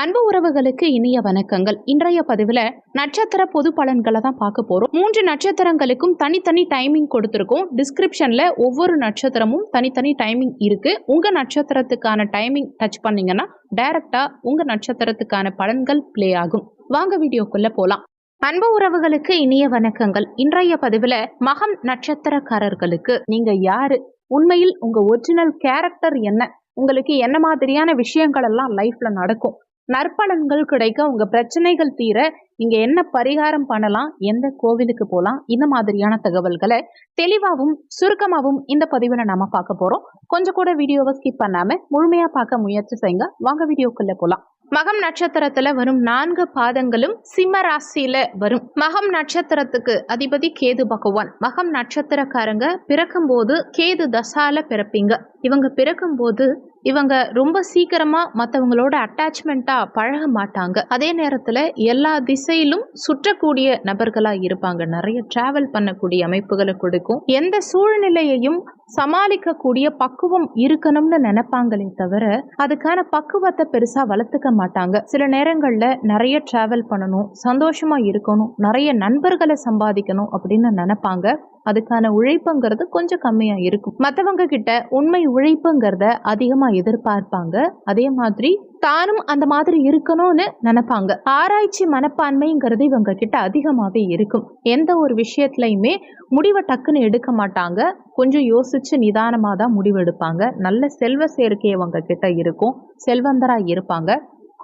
அன்பு உறவுகளுக்கு இனிய வணக்கங்கள். இன்றைய பதிவில் நட்சத்திர பொது பலன்களை தான் பார்க்க போகிறோம் மூன்று நட்சத்திரங்களுக்கும் தனித்தனி டைமிங் கொடுத்துருக்கோம். டிஸ்கிரிப்ஷனில் ஒவ்வொரு நட்சத்திரமும் தனித்தனி டைமிங் இருக்குது உங்கள் நட்சத்திரத்துக்கான டைமிங் டச் பண்ணீங்கன்னா டைரெக்டாக உங்கள் நட்சத்திரத்துக்கான பலன்கள் ப்ளே ஆகும். வாங்க வீடியோக்குள்ளே போகலாம் அன்பு உறவுகளுக்கு இனிய வணக்கங்கள். இன்றைய பதிவில் மகம் நட்சத்திரக்காரர்களுக்கு நீங்கள் யாரு? உண்மையில் உங்கள் ஒரிஜினல் கேரக்டர் என்ன? உங்களுக்கு என்ன மாதிரியான விஷயங்கள் எல்லாம் லைஃப்ல நடக்கும்? நற்பலன்கள் கிடைக்க உங்க பிரச்சனைகள் தீர நீங்கள் என்ன பரிகாரம் பண்ணலாம் எந்த கோவிலுக்கு போகலாம் இந்த மாதிரியான தகவல்களை தெளிவாகவும் சுருக்கமாகவும் இந்த பதிவில் நாம பார்க்க போறோம். கொஞ்சம் கூட வீடியோவை ஸ்கிப் பண்ணாம முழுமையா பார்க்க முயற்சி செய்யுங்க. வாங்க வீடியோக்குள்ள போலாம். மகம் நட்சத்திரத்துல வரும் நான்கு பாதங்களும் சிம்ம ராசியில வரும். மகம் நட்சத்திரத்துக்கு அதிபதி கேது பகவான். மகம் நட்சத்திரக்காரங்க பிறக்கும் போது கேது தசால பிறப்பீங்க. இவங்க பிறக்கும் போது இவங்க ரொம்ப சீக்கிரமா மற்றவங்களோட அட்டாச்மெண்ட்டா பழக மாட்டாங்க. அதே நேரத்துல எல்லா திசையிலும் சுற்றக்கூடிய நபர்களா இருப்பாங்க. நிறைய டிராவல் பண்ணக்கூடிய அமைப்புகளை கொடுக்கும். எந்த சூழ்நிலையையும் சமாளிக்கக்கூடிய பக்குவம் இருக்கணும்னு நினைப்பாங்களே தவிர அதுக்கான பக்குவத்தை பெருசா வளர்த்துக்க மாட்டாங்க. சில நேரங்கள்ல நிறைய டிராவல் பண்ணணும் சந்தோஷமா இருக்கணும் நிறைய நண்பர்களை சம்பாதிக்கணும் அப்படின்னு நினைப்பாங்க. அதுக்கான உழைப்புங்கிறது கொஞ்சம் கம்மியா இருக்கும். மற்றவங்க கிட்ட உண்மை உழைப்புங்கிறத அதிகமா எதிர்பார்ப்பாங்க. அதே மாதிரி தானும் அந்த மாதிரி இருக்கணும்னு நினைப்பாங்க. ஆராய்ச்சி மனப்பான்மைங்கிறது இவங்க கிட்ட அதிகமாகவே இருக்கும். எந்த ஒரு விஷயத்துலையுமே முடிவை டக்குன்னு எடுக்க மாட்டாங்க. கொஞ்சம் யோசிச்சு நிதானமாக தான் முடிவெடுப்பாங்க நல்ல செல்வ சேர்க்கை அவங்க கிட்ட இருக்கும். செல்வந்தராக இருப்பாங்க.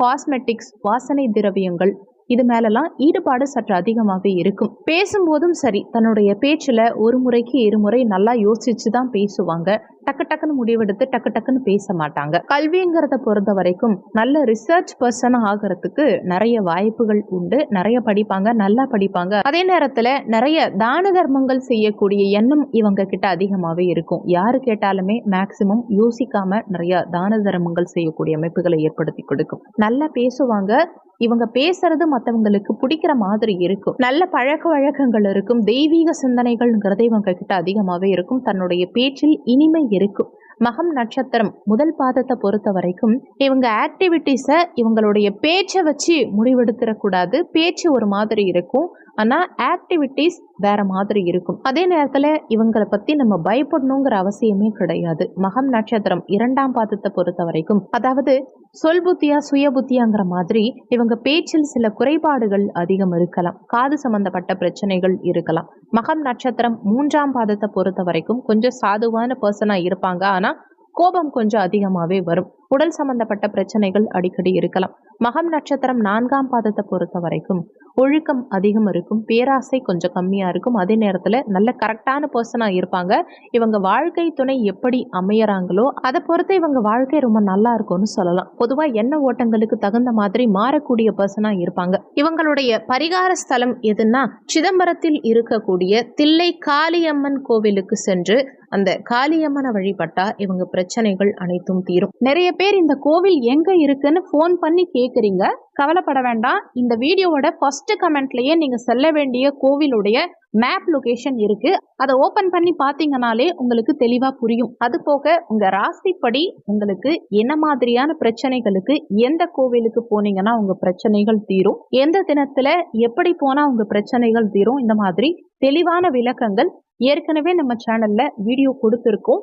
காஸ்மெட்டிக்ஸ் வாசனை திரவியங்கள் இது மேலெல்லாம் ஈடுபாடு சற்று அதிகமாகவே இருக்கும். பேசும்போதும் சரி தன்னுடைய பேச்சில் ஒரு முறைக்கு இருமுறை நல்லா யோசிச்சு தான் பேசுவாங்க. டக்கு டக்குன்னு முடிவெடுத்து டக்கு டக்குன்னு பேச மாட்டாங்க. கல்விங்கிறத பொறுத்த வரைக்கும் நல்ல ரிசர்ச் பர்சனாக ஆகிறதுக்கு நிறைய வாய்ப்புகள் உண்டு. நிறைய படிப்பாங்க நல்லா படிப்பாங்க. அதே நேரத்தில் நிறைய தான தர்மங்கள் செய்யக்கூடிய எண்ணம் இவங்க கிட்ட அதிகமாகவே இருக்கும். யாரு கேட்டாலுமே மேக்சிமம் யோசிக்காம நிறைய தான தர்மங்கள் செய்யக்கூடிய அமைப்புகளை ஏற்படுத்தி கொடுக்கும். நல்லா பேசுவாங்க இவங்க பேசுறது மற்றவங்களுக்கு பிடிக்கிற மாதிரி இருக்கும். நல்ல பழக்க வழக்கங்கள் இருக்கும். தெய்வீக சிந்தனைகள்ங்கிறது இவங்க கிட்ட அதிகமாகவே இருக்கும். தன்னுடைய பேச்சில் இனிமை இருக்கும். மகம் நட்சத்திரம் முதல் பாதத்தை பொறுத்த வரைக்கும் இவங்க ஆக்டிவிட்டீஸை இவங்களுடைய பேச்சை வச்சு முடிவெடுத்துடக்கூடாது. பேச்சு ஒரு மாதிரி இருக்கும். ஆனால் ஆக்டிவிட்டீஸ் வேற மாதிரி இருக்கும். அதே நேரத்தில் இவங்களை பற்றி நம்ம பயப்படணுங்கிற அவசியமே கிடையாது. மகம் நட்சத்திரம் இரண்டாம் பாதத்தை பொறுத்த வரைக்கும். அதாவது சொல் புத்தியா சுய புத்தியாங்கிற மாதிரி இவங்க பேச்சில் சில குறைபாடுகள் அதிகம் இருக்கலாம். காது சம்பந்தப்பட்ட பிரச்சனைகள் இருக்கலாம். மகம் நட்சத்திரம் மூன்றாம் பாதத்தை பொறுத்த வரைக்கும் கொஞ்சம் சாதுவான பர்சனாக இருப்பாங்க. ஆனால் கோபம் கொஞ்சம் அதிகமாகவே வரும். உடல் சம்பந்தப்பட்ட பிரச்சனைகள் அடிக்கடி இருக்கலாம். மகம் நட்சத்திரம் நான்காம் பாதத்தை பொறுத்த வரைக்கும் ஒழுக்கம் அதிகம் இருக்கும். பேராசை கொஞ்சம் கம்மியாக இருக்கும். அதே நேரத்தில் நல்ல கரெக்டான பர்சனாக இருப்பாங்க. இவங்க வாழ்க்கை துணை எப்படி அமையறாங்களோ அதை பொறுத்து இவங்க வாழ்க்கை ரொம்ப நல்லா இருக்கும்னு சொல்லலாம். பொதுவாக எண்ண ஓட்டங்களுக்கு தகுந்த மாதிரி மாறக்கூடிய பர்சனாக இருப்பாங்க. இவங்களுடைய பரிகார ஸ்தலம் எதுன்னா சிதம்பரத்தில் இருக்கக்கூடிய தில்லை காளியம்மன் கோவிலுக்கு சென்று அந்த காளியம்மனை வழிபட்டா இவங்க பிரச்சனைகள் அனைத்தும் தீரும். நிறைய பேர் இந்த கோவில் எங்க இருக்குன்னு ஃபோன் பண்ணி கேக்குறீங்க. கவலைப்பட வேண்டாம். இந்த வீடியோவோட ஃபர்ஸ்ட் கமெண்ட்லயே நீங்க செல்ல வேண்டிய கோவிலுடைய மேப் லொகேஷன் இருக்கு. அதை ஓபன் பண்ணி பாத்தீங்கனாலே உங்களுக்கு தெளிவா புரியும். அது போக உங்க ராசிப்படி உங்களுக்கு என்ன மாதிரியான பிரச்சனைகளுக்கு எந்த கோவிலுக்கு போனீங்கன்னா உங்க பிரச்சனைகள் தீரும். எந்த தினத்துல எப்படி போனா உங்க பிரச்சனைகள் தீரும். இந்த மாதிரி தெளிவான விளக்கங்கள் ஏற்கனவே நம்ம சேனல்ல வீடியோ கொடுத்துருக்கோம்.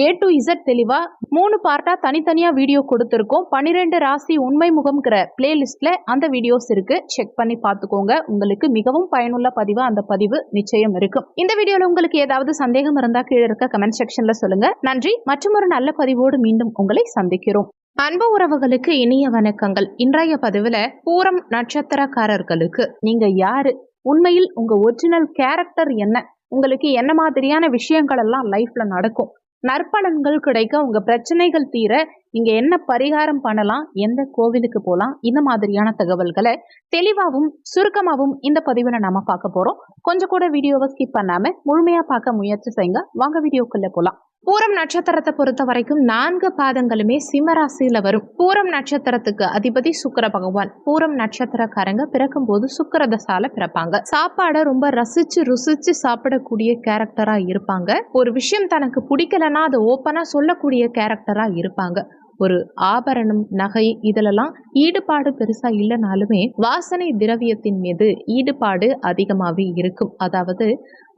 ஏ டு இசட் தெளிவா மூணு பார்ட்டா தனித்தனியா வீடியோ கொடுத்துருக்கோம். பன்னிரெண்டு ராசி உண்மை முகம்ங்கிற பிளேலிஸ்ட்ல அந்த வீடியோஸ் இருக்கு. செக் பண்ணி பார்த்துக்கோங்க. உங்களுக்கு மிகவும் பயனுள்ள பதிவு. அந்த பதிவு நிச்சயம் இருக்கும். இந்த வீடியோல உங்களுக்கு ஏதாவது சந்தேகம் இருந்தா கீழே இருக்க கமெண்ட் செக்ஷன்ல சொல்லுங்க. நன்றி. மற்றும் ஒரு நல்ல பதிவோடு மீண்டும் உங்களை சந்திக்கிறோம். அன்பு உறவுகளுக்கு இனிய வணக்கங்கள். இன்றைய பதிவுல பூரம் நட்சத்திரக்காரர்களுக்கு நீங்க யாரு? உண்மையில் உங்க ஒரிஜினல் கேரக்டர் என்ன? உங்களுக்கு என்ன மாதிரியான விஷயங்கள் எல்லாம் லைஃப்ல நடக்கும்? நற்பலன்கள் கிடைக்க உங்க பிரச்சனைகள் தீர நீங்க என்ன பரிகாரம் பண்ணலாம் எந்த கோவிலுக்கு போகலாம் இந்த மாதிரியான தகவல்களை தெளிவாகவும் சுருக்கமாகவும் இந்த பதிவில் நாம பார்க்க போறோம். கொஞ்சம் கூட வீடியோவை ஸ்கிப் பண்ணாம முழுமையா பார்க்க முயற்சி செய்யுங்க. வாங்க வீடியோக்குள்ள போலாம். பூரம் நட்சத்திரத்தை பொறுத்த வரைக்கும் நான்கு பாதங்களுமே சிம்மராசியில வரும். பூரம் நட்சத்திரத்துக்கு அதிபதி சுக்கர பகவான். பூரம் நட்சத்திரக்காரங்க பிறக்கும் போது சுக்கிர தசால பிறப்பாங்க. சாப்பாடை ரொம்ப ரசிச்சு ருசிச்சு சாப்பிடக்கூடிய கேரக்டரா இருப்பாங்க. ஒரு விஷயம் தனக்கு பிடிக்கலன்னா அதை ஓப்பனா சொல்லக்கூடிய கேரக்டரா இருப்பாங்க. ஒரு ஆபரணம் நகை இதிலெல்லாம் ஈடுபாடு பெருசா இல்லைனாலுமே வாசனை திரவியத்தின் மீது ஈடுபாடு அதிகமாகவே இருக்கும். அதாவது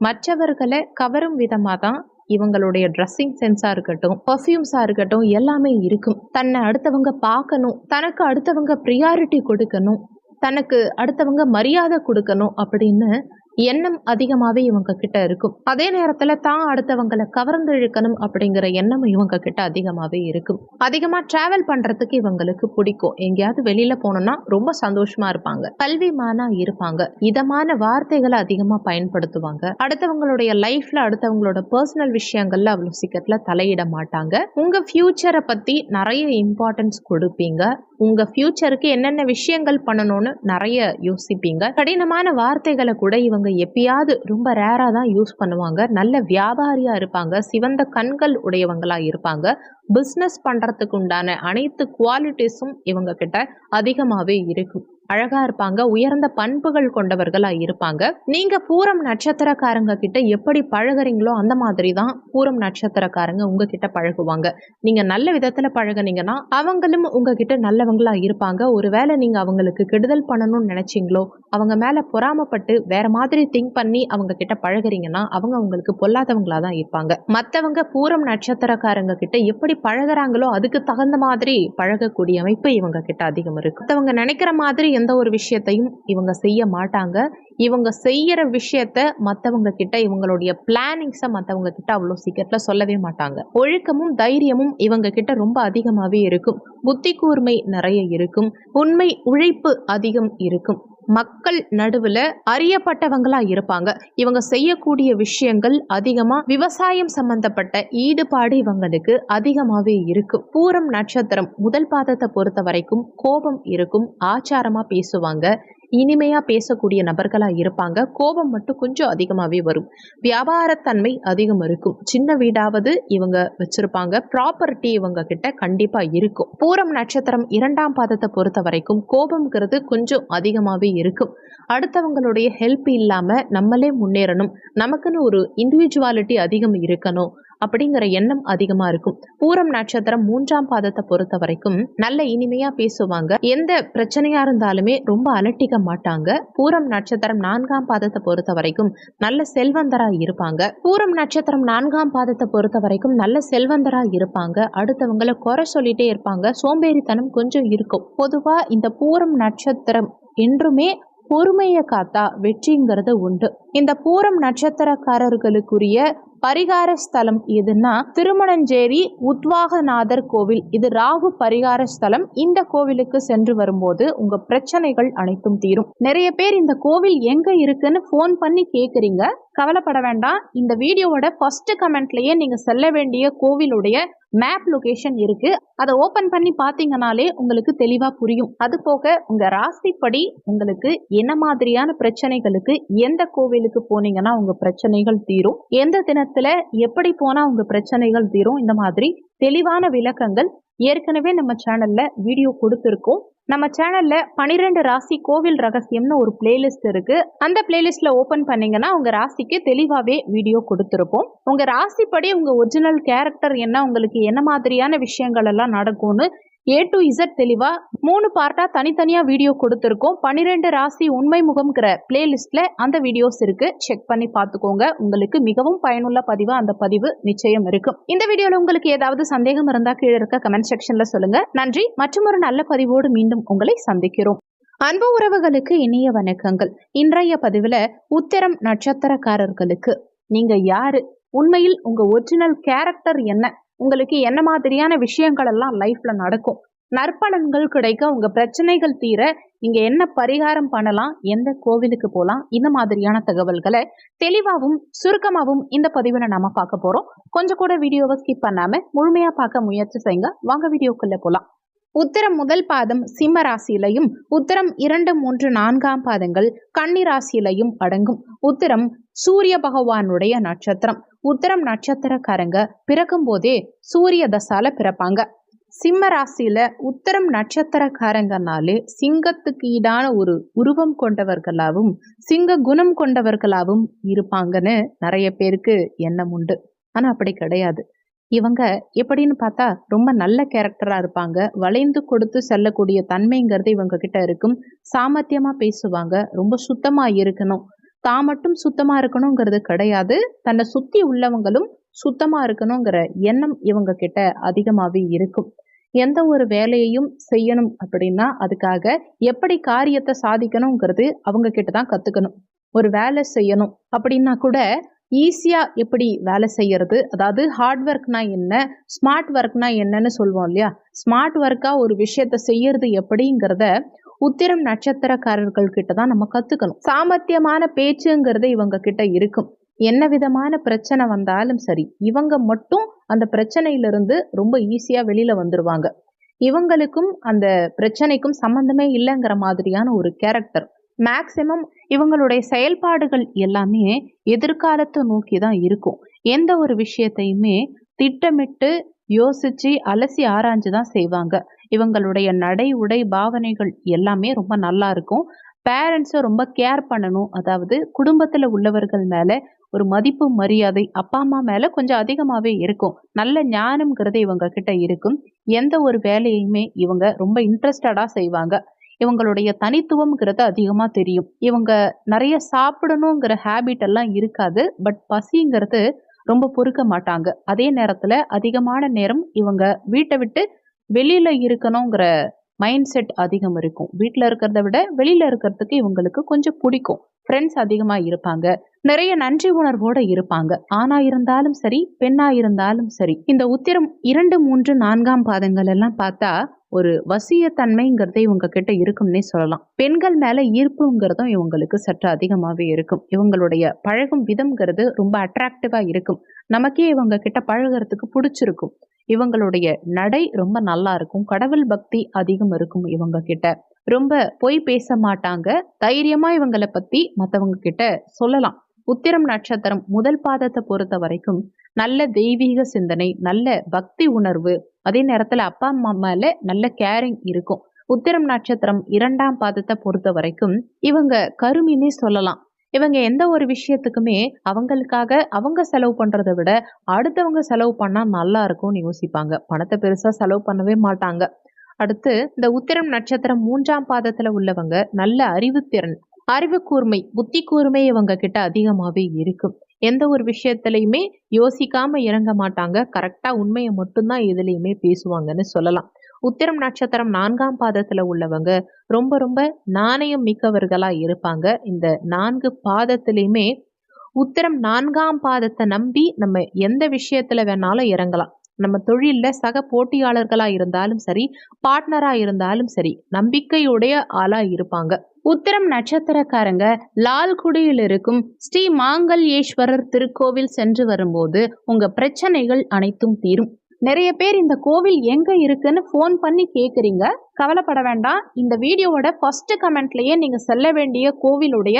மற்றவர்களை கவரும் விதமாக தான் இவங்களுடைய ட்ரெஸ்ஸிங் சென்ஸாக இருக்கட்டும் பர்ஃப்யூம்ஸாக இருக்கட்டும் எல்லாமே இருக்கும். தன்னை அடுத்தவங்க பார்க்கணும் தனக்கு அடுத்தவங்க ப்ரியாரிட்டி கொடுக்கணும் தனக்கு அடுத்தவங்க மரியாதை கொடுக்கணும் அப்படின்னு எண்ணம் அதிகமாகவே இவங்க கிட்ட இருக்கும். அதே நேரத்தில் தான் அடுத்தவங்களை கவர்ந்து இழுக்கணும் அப்படிங்கிற எண்ணம் இவங்க கிட்ட அதிகமாகவே இருக்கும். அதிகமாக ட்ராவல் பண்ணுறதுக்கு இவங்களுக்கு பிடிக்கும். எங்கேயாவது வெளியில் போனோம்னா ரொம்ப சந்தோஷமாக இருப்பாங்க. கல்விமானா இருப்பாங்க. இதமான வார்த்தைகளை அதிகமாக பயன்படுத்துவாங்க. அடுத்தவங்களுடைய லைஃப்பில் அடுத்தவங்களோட பர்சனல் விஷயங்கள்ல அவ்வளோ சீக்கிரத்தில் தலையிட மாட்டாங்க. உங்கள் ஃப்யூச்சரை பற்றி நிறைய இம்பார்ட்டன்ஸ் கொடுப்பீங்க. உங்க ஃபியூச்சருக்கு என்னென்ன விஷயங்கள் பண்ணணும்னு நிறைய யோசிப்பீங்க. கடினமான வார்த்தைகளை கூட இவங்க எப்பயாவது ரொம்ப ரேரா தான் யூஸ் பண்ணுவாங்க. நல்ல வியாபாரியா இருப்பாங்க. சிவந்த கண்கள் உடையவங்களா இருப்பாங்க. பிஸ்னஸ் பண்றதுக்கு உண்டான அனைத்து குவாலிட்டிஸும் இவங்க கிட்ட அதிகமாகவே இருக்கும். அழகா இருப்பாங்க உயர்ந்த பண்புகள் கொண்டவர்களா இருப்பாங்க. நீங்க பூரம் நட்சத்திரக்காரங்க கிட்ட எப்படி பழகுறீங்களோ அந்த மாதிரி தான் பூரம் நட்சத்திரக்காரங்க உங்ககிட்ட பழகுவாங்க. நீங்க நல்ல விதத்துல பழகுனீங்கன்னா அவங்களும் உங்ககிட்ட நல்லவங்களா இருப்பாங்க. ஒருவேளை நீங்க அவங்களுக்கு கெடுதல் பண்ணணும்னு நினைச்சீங்களோ அவங்க மேல பொறாமப்பட்டு வேற மாதிரி திங்க் பண்ணி அவங்க கிட்ட பழகுறீங்கன்னா அவங்க உங்களுக்கு பொல்லாதவங்களா தான் இருப்பாங்க. மத்தவங்க பூரம் நட்சத்திரக்காரங்க கிட்ட எப்படி பழகுறாங்களோ அதுக்கு தகுந்த மாதிரி பழகக்கூடிய அமைப்பு இவங்க கிட்ட அதிகம் இருக்கு. மத்தவங்க நினைக்கிற மாதிரி எந்த ஒரு விஷயத்தையும் இவங்க செய்ய மாட்டாங்க. இவங்க செய்கிற விஷயத்த மற்றவங்க கிட்ட இவங்களுடைய பிளானிங்ஸை மற்றவங்க கிட்ட அவ்வளோ சீக்கிரத்தில் சொல்லவே மாட்டாங்க. ஒழுக்கமும் தைரியமும் இவங்க கிட்ட ரொம்ப அதிகமாகவே இருக்கும். புத்தி கூர்மை நிறைய இருக்கும். உண்மை உழைப்பு அதிகம் இருக்கும். மக்கள் நடுவில் அறியப்பட்டவங்களா இருப்பாங்க. இவங்க செய்யக்கூடிய விஷயங்கள் அதிகமா விவசாயம் சம்பந்தப்பட்ட ஈடுபாடு இவங்களுக்கு அதிகமாவே இருக்கும் பூரம் நட்சத்திரம் முதல் பாதத்தை பொறுத்த வரைக்கும் கோபம் இருக்கும் ஆச்சாரமா பேசுவாங்க. இனிமையாக பேசக்கூடிய நபர்களாக இருப்பாங்க. கோபம் மட்டும் கொஞ்சம் அதிகமாகவே வரும். வியாபாரத்தன்மை அதிகம் இருக்கும். சின்ன வீடாவது இவங்க வச்சுருப்பாங்க. ப்ராப்பர்ட்டி இவங்க கிட்ட கண்டிப்பாக இருக்கும். பூரம் நட்சத்திரம் இரண்டாம் பாதத்தை பொறுத்த வரைக்கும் கோபம்ங்கிறது கொஞ்சம் அதிகமாகவே இருக்கும். அடுத்தவங்களுடைய ஹெல்ப் இல்லாமல் நம்மளே முன்னேறணும். நமக்குன்னு ஒரு இண்டிவிஜுவாலிட்டி அதிகம் இருக்கணும். அப்படிங்கிற எண்ணம் அதிகமா இருக்கும். பூரம் நட்சத்திரம் மூன்றாம் பாதத்தை பொறுத்த வரைக்கும் நல்ல இனிமையா பேசுவாங்க. எந்த பிரச்சனையா இருந்தாலுமே ரொம்ப அலட்டிக்க மாட்டாங்க. பூரம் நட்சத்திரம் நான்காம் பாதத்தை பொறுத்த வரைக்கும் நல்ல செல்வந்தரா இருப்பாங்க. பூரம் நட்சத்திரம் நான்காம் பாதத்தை பொறுத்த வரைக்கும் நல்ல செல்வந்தரா இருப்பாங்க. அடுத்தவங்களை குறை சொல்லிட்டே இருப்பாங்க. சோம்பேறித்தனம் கொஞ்சம் இருக்கும். பொதுவா இந்த பூரம் நட்சத்திரம் என்றுமே பொறுமையை காத்தா வெற்றிங்கிறது உண்டு. இந்த பூரம் நட்சத்திரக்காரர்களுக்குரிய பரிகார ஸ்தலம் எதுன்னா திருமணஞ்சேரி உத்வாகநாதர் கோவில். இது ராகு பரிகார ஸ்தலம். இந்த கோவிலுக்கு சென்று வரும்போது உங்க பிரச்சனைகள் அனைத்தும் தீரும். நிறைய பேர் இந்த கோவில் எங்க இருக்குன்னு ஃபோன் பண்ணி கேக்குறீங்க. கவலைப்பட வேண்டாம். இந்த வீடியோவோட ஃபர்ஸ்ட் கமெண்ட்லயே நீங்க செல்ல வேண்டிய கோவிலுடைய மேப் லொகேஷன் இருக்கு. அதை ஓபன் பண்ணி பாத்தீங்கனாலே உங்களுக்கு தெளிவா புரியும். அது போக உங்க ராசிப்படி உங்களுக்கு என்ன மாதிரியான பிரச்சனைகளுக்கு எந்த கோவில் கோவிலுக்கு போனீங்கன்னா உங்க பிரச்சனைகள் தீரும். எந்த தினத்துல எப்படி போனா உங்க பிரச்சனைகள் தீரும்? இந்த மாதிரி தெளிவான விளக்கங்கள் ஏற்கனவே நம்ம சேனல்ல வீடியோ கொடுத்துருக்கோம். நம்ம சேனல்ல பனிரெண்டு ராசி கோவில் ரகசியம்னு ஒரு பிளேலிஸ்ட் இருக்கு. அந்த பிளேலிஸ்ட்ல ஓபன் பண்ணீங்கன்னா உங்க ராசிக்கு தெளிவாவே வீடியோ கொடுத்துருப்போம். உங்க ராசிப்படி உங்க ஒரிஜினல் கேரக்டர் என்ன? உங்களுக்கு என்ன மாதிரியான விஷயங்கள் எல்லாம் நடக்கும்னு ஏ டு இசட் தெளிவா மூணு பார்ட்டா தனித்தனியா வீடியோ கொடுத்துருக்கோம். பன்னிரெண்டு ராசி உண்மை முகம்ங்கிற பிளேலிஸ்ட்ல அந்த வீடியோஸ் இருக்கு. செக் பண்ணி பார்த்துக்கோங்க. உங்களுக்கு மிகவும் பயனுள்ள பதிவு அந்த பதிவு நிச்சயம் இருக்கும். இந்த வீடியோல உங்களுக்கு ஏதாவது சந்தேகம் இருந்தா கீழே இருக்க கமெண்ட் செக்ஷன்ல சொல்லுங்க. நன்றி. மற்றும் ஒரு நல்ல பதிவோடு மீண்டும் உங்களை சந்திக்கிறோம். அன்பு உறவுகளுக்கு இனிய வணக்கங்கள். இன்றைய பதிவுல உத்திரம் நட்சத்திரக்காரர்களுக்கு. நீங்க யாரு? உண்மையில் உங்க ஒரிஜினல் கேரக்டர் என்ன? உங்களுக்கு என்ன மாதிரியான விஷயங்கள் எல்லாம் லைஃப்ல நடக்கும்? நற்பலன்கள் கிடைக்க உங்க பிரச்சனைகள் தீர நீங்க என்ன பரிகாரம் பண்ணலாம் எந்த கோவிலுக்கு போகலாம் இந்த மாதிரியான தகவல்களை தெளிவாகவும் சுருக்கமாகவும் இந்த பதிவில் நாம பார்க்க போறோம். கொஞ்சம் கூட வீடியோவை ஸ்கிப் பண்ணாம முழுமையா பார்க்க முயற்சி செய்யுங்க. வாங்க வீடியோக்குள்ள போலாம். உத்தரம் முதல் பாதம் சிம்ம ராசியிலையும் உத்தரம் இரண்டு மூன்று நான்காம் பாதங்கள் கன்னி ராசியிலையும் அடங்கும். உத்தரம் சூரிய பகவானுடைய நட்சத்திரம். உத்தரம் நட்சத்திரக்காரங்க பிறக்கும் போதே சூரிய தசால பிறப்பாங்க. சிம்ம ராசியில உத்தரம் நட்சத்திரக்காரங்கனாலே சிங்கத்துக்கு ஈடான ஒரு உருவம் கொண்டவர்களாகவும் சிங்க குணம் கொண்டவர்களாகவும் இருப்பாங்கன்னு நிறைய பேருக்கு எண்ணம் உண்டு. ஆனா அப்படி கிடையாது. இவங்க எப்படின்னு பார்த்தா ரொம்ப நல்ல கேரக்டராக இருப்பாங்க. வளைந்து கொடுத்து செல்லக்கூடிய தன்மைங்கிறது இவங்க கிட்ட இருக்கும். சாமர்த்தியமாக பேசுவாங்க. ரொம்ப சுத்தமாக இருக்கணும். தான் மட்டும் சுத்தமாக இருக்கணுங்கிறது கிடையாது. தன்னை சுற்றி உள்ளவங்களும் சுத்தமாக இருக்கணுங்கிற எண்ணம் இவங்க கிட்ட அதிகமாகவே இருக்கும். எந்த ஒரு வேலையையும் செய்யணும் அப்படின்னா அதுக்காக எப்படி காரியத்தை சாதிக்கணுங்கிறது அவங்க கிட்ட தான் கற்றுக்கணும் ஒரு வேலை செய்யணும் அப்படின்னா கூட ஈஸியாக எப்படி வேலை செய்கிறது அதாவது ஹார்ட் ஒர்க்னா என்ன? ஸ்மார்ட் ஒர்க்னா என்னன்னு சொல்லுவோம் இல்லையா? ஸ்மார்ட் ஒர்க்காக ஒரு விஷயத்த செய்யறது எப்படிங்கிறத உத்திரம் நட்சத்திரக்காரர்கள் கிட்ட தான் நம்ம கற்றுக்கணும் சாமர்த்தியமான பேச்சுங்கிறது இவங்க கிட்ட இருக்கும். என்ன விதமான பிரச்சனை வந்தாலும் சரி இவங்க மட்டும் அந்த பிரச்சனையிலிருந்து ரொம்ப ஈஸியாக வெளியில் வந்துடுவாங்க இவங்களுக்கும் அந்த பிரச்சனைக்கும் சம்மந்தமே இல்லைங்கிற மாதிரியான ஒரு கேரக்டர் மேக்சிமம் இவங்களுடைய செயல்பாடுகள் எல்லாமே எதிர்காலத்தை நோக்கி தான் இருக்கும். எந்த ஒரு விஷயத்தையுமே திட்டமிட்டு யோசிச்சு அலசி ஆராய்ஞ்சு தான் செய்வாங்க. இவங்களுடைய நடை உடை பாவனைகள் எல்லாமே ரொம்ப நல்லா இருக்கும். பேரண்ட்ஸை ரொம்ப கேர் பண்ணணும். அதாவது குடும்பத்தில் உள்ளவர்கள் மேலே ஒரு மதிப்பு மரியாதை அப்பா அம்மா மேலே கொஞ்சம் அதிகமாகவே இருக்கும். நல்ல ஞானம்ங்கிறது இவங்க கிட்ட இருக்கும். எந்த ஒரு வேலையுமே இவங்க ரொம்ப இன்ட்ரெஸ்டடாக செய்வாங்க. இவங்களுடைய தனித்துவம்ங்கிறது அதிகமாக தெரியும். இவங்க நிறைய சாப்பிடணுங்கிற ஹேபிட் எல்லாம் இருக்காது. பட் பசிங்கிறது ரொம்ப பொறுக்க மாட்டாங்க. அதே நேரத்தில் அதிகமான நேரம் இவங்க வீட்டை விட்டு வெளியில் இருக்கணுங்கிற மைண்ட் செட் அதிகம் இருக்கும். வீட்டில் இருக்கிறத விட வெளியில் இருக்கிறதுக்கு இவங்களுக்கு கொஞ்சம் பிடிக்கும். ஃப்ரெண்ட்ஸ் அதிகமாக இருப்பாங்க. நிறைய நன்றி உணர்வோடு இருப்பாங்க. ஆணா இருந்தாலும் சரி பெண்ணா இருந்தாலும் சரி. இந்த உத்திரம் இரண்டு மூன்று நான்காம் பாதங்கள் எல்லாம் பார்த்தா ஒரு வசியத்தன்மைங்கிறதே இவங்க கிட்ட இருக்கும்னே சொல்லலாம். பெண்கள் மேல ஈர்ப்புங்கிறதும் இவங்களுக்கு சற்று அதிகமாகவே இருக்கும். இவங்களுடைய பழகும் விதம்ங்கிறது ரொம்ப அட்ராக்டிவா இருக்கும். நமக்கே இவங்க கிட்ட பழகிறதுக்கு பிடிச்சிருக்கும். இவங்களுடைய நடை ரொம்ப நல்லா இருக்கும். கடவுள் பக்தி அதிகம் இருக்கும் இவங்க கிட்ட ரொம்ப பொய் பேச மாட்டாங்க. தைரியமா இவங்களை பத்தி மற்றவங்க கிட்ட சொல்லலாம். உத்திரம் நட்சத்திரம் முதல் பாதத்தை பொறுத்த வரைக்கும் நல்ல தெய்வீக சிந்தனை நல்ல பக்தி உணர்வு அதே நேரத்தில் அப்பா அம்மா மேல நல்ல கேரிங் இருக்கும். உத்திரம் நட்சத்திரம் இரண்டாம் பாதத்தை பொறுத்த வரைக்கும் இவங்க கருமினே சொல்லலாம். இவங்க எந்த ஒரு விஷயத்துக்குமே அவங்களுக்காக அவங்க செலவு பண்றதை விட அடுத்தவங்க செலவு பண்ணா நல்லா இருக்கும்னு யோசிப்பாங்க. பணத்தை பெருசா செலவு பண்ணவே மாட்டாங்க. அடுத்து இந்த உத்திரம் நட்சத்திரம் மூன்றாம் பாதத்துல உள்ளவங்க நல்ல அறிவுத்திறன் அறிவு கூர்மை புத்தி கூர்மை இவங்க கிட்ட அதிகமாகவே இருக்கும். எந்த ஒரு விஷயத்துலையுமே யோசிக்காம இறங்க மாட்டாங்க. கரெக்டா உண்மையை மட்டும்தான் எதுலையுமே பேசுவாங்கன்னு சொல்லலாம். உத்திரம் நட்சத்திரம் நான்காம் பாதத்துல உள்ளவங்க ரொம்ப ரொம்ப நாணயம் மிக்கவர்களா இருப்பாங்க. இந்த நான்கு பாதத்திலையுமே உத்திரம் நான்காம் பாதத்தை நம்பி நம்ம எந்த விஷயத்துல வேணாலும் இறங்கலாம். நம்ம தொழிலில் சக போட்டியாளர்களாக இருந்தாலும் சரி பார்ட்னராக இருந்தாலும் சரி நம்பிக்கையுடைய ஆளாக இருப்பாங்க. உத்திரம் நட்சத்திரக்காரங்க லால்குடியில் இருக்கும் ஸ்ரீ மாங்கல்யேஸ்வரர் திருக்கோவில் சென்று வரும்போது உங்க பிரச்சனைகள் அனைத்தும் தீரும். நிறைய பேர் இந்த கோவில் எங்க இருக்குன்னு ஃபோன் பண்ணி கேட்குறீங்க கவலைப்பட வேண்டாம். இந்த வீடியோவோட ஃபர்ஸ்ட் கமெண்ட்லயே நீங்க செல்ல வேண்டிய கோவிலுடைய